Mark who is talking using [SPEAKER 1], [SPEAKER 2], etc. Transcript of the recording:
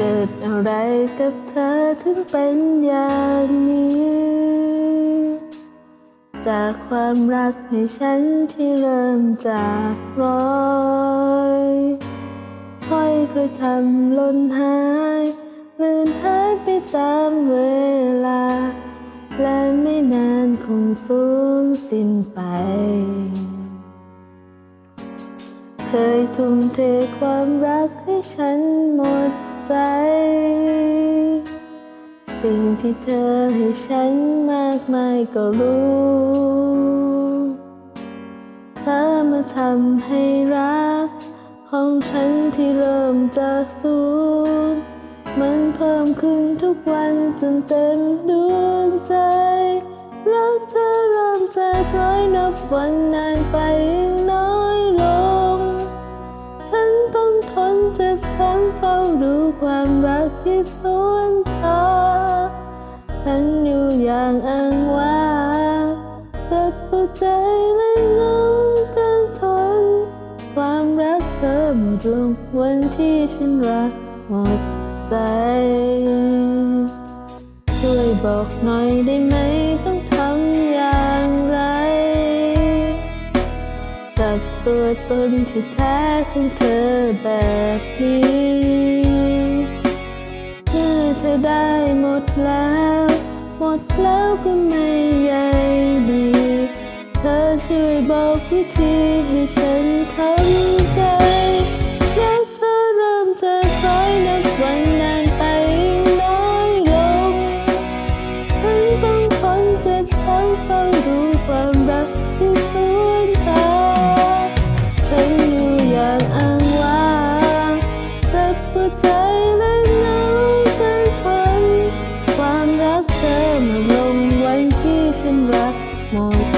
[SPEAKER 1] เกิดอะไรกับเธอถึงเป็นอย่างนี้ จากความรักให้ฉันที่เริ่มจากร้อยค่อยทำล่นหายเลือนหายไปตามเวลา และไม่นานคงสูญสิ้นไป เคยทุ่มเทความรักให้ฉันหมด ใจสิ่งที่เธอให้ฉันมากมายก็รู้ เธอมาทำให้รัก ของฉันที่เริ่มจากศูนย์มันเพิ่มขึ้นทุกวันจนเต็มดวงใจ รักเธอเริ่มจากร้อยนับวันนานไป ต้องทนเจ็บช้ำเฝ้าดูความรักที่สวนทางฉันอยู่อย่างอ้างว้างเจ็บปวดใจและเหงากินทน ความรักเธอหมดลงวันที่ฉันรักหมดใจ ช่วยบอกหน่อยได้ไหม กับตัวตนที่แท้ของเธอแบบนี้เคือเธอได้หมดแล้ว หมดแล้วก็ไม่ใหญ่ดี เธอช่วยบอกวิธีให้ฉันทำ ใจและน้ำใจฝันความรักเธอมาลงไว้ที่ฉันรักหมด